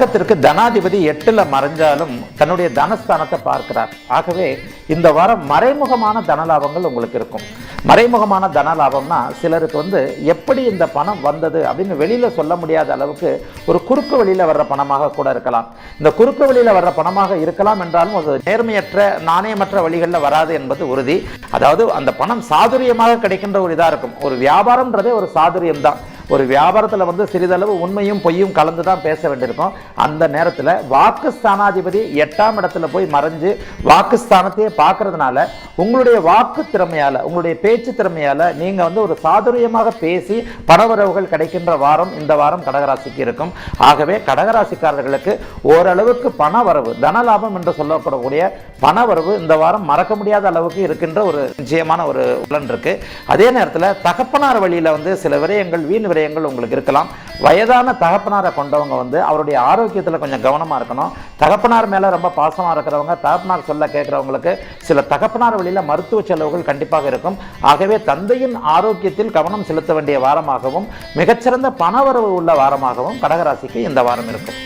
ஜாதகத்திற்கு தனாதிபதி எட்டுல மறைஞ்சாலும் தன்னுடைய தனஸ்தானத்தை பார்க்கிறார். ஆகவே இந்த வாரம் மறைமுகமான தனலாபங்கள் உங்களுக்கு இருக்கும். மறைமுகமான தனலாபம்னா சிலருக்கு வந்து எப்படி இந்த பணம் வந்தது அப்படின்னு வெளியில சொல்ல முடியாத அளவுக்கு ஒரு குறுக்கு வழியில வர்ற பணமாக கூட இருக்கலாம். இந்த குறுக்கு வழியில வர்ற பணமாக இருக்கலாம் என்றாலும் அது நேர்மையற்ற நாணயமற்ற வழிகளில் வராது என்பது உறுதி. அதாவது அந்த பணம் சாதுரியமாக கிடைக்கின்ற ஒரு இதா இருக்கும். ஒரு வியாபாரம்ன்றதே ஒரு சாதுரியம் தான் ஒரு வியாபாரத்தில் வந்து சிறிதளவு உண்மையும் பொய்யும் கலந்து தான் பேச வேண்டியிருக்கும். அந்த நேரத்தில் வாக்கு ஸ்தானாதிபதி எட்டாம் இடத்துல போய் மறைஞ்சு வாக்கு ஸ்தானத்தையே பார்க்கறதுனால உங்களுடைய வாக்கு திறமையால் உங்களுடைய பேச்சு திறமையால் நீங்கள் வந்து ஒரு சாதுரியமாக பேசி பணவரவுகள் கிடைக்கின்ற வாரம் இந்த வாரம் கடகராசிக்கு இருக்கும். ஆகவே கடகராசிக்காரர்களுக்கு ஓரளவுக்கு பணவரவு தனலாபம் என்று சொல்லப்படக்கூடிய பணவரவு இந்த வாரம் மறக்க முடியாத அளவுக்கு இருக்கின்ற ஒரு நிச்சயமான ஒரு உலன் இருக்கு. அதே நேரத்தில் தகப்பனார் வழியில் வந்து சில விரயங்கள் வீண் விரயங்கள் உங்களுக்கு இருக்கலாம். வயதான தகப்பனாரை கொண்டவங்க வந்து அவருடைய ஆரோக்கியத்தில் கொஞ்சம் கவனமாக இருக்கணும். தகப்பனார் மேலே ரொம்ப பாசமாக இருக்கிறவங்க தகப்பனார் சொல்ல கேட்குறவங்களுக்கு சில தகப்பனார் வழியில் மருத்துவ செலவுகள் கண்டிப்பாக இருக்கும். ஆகவே தந்தையின் ஆரோக்கியத்தில் கவனம் செலுத்த வேண்டிய வாரமாகவும் மிகச்சிறந்த பணவரவு உள்ள வாரமாகவும் கடகராசிக்கு இந்த வாரம் இருக்கும்.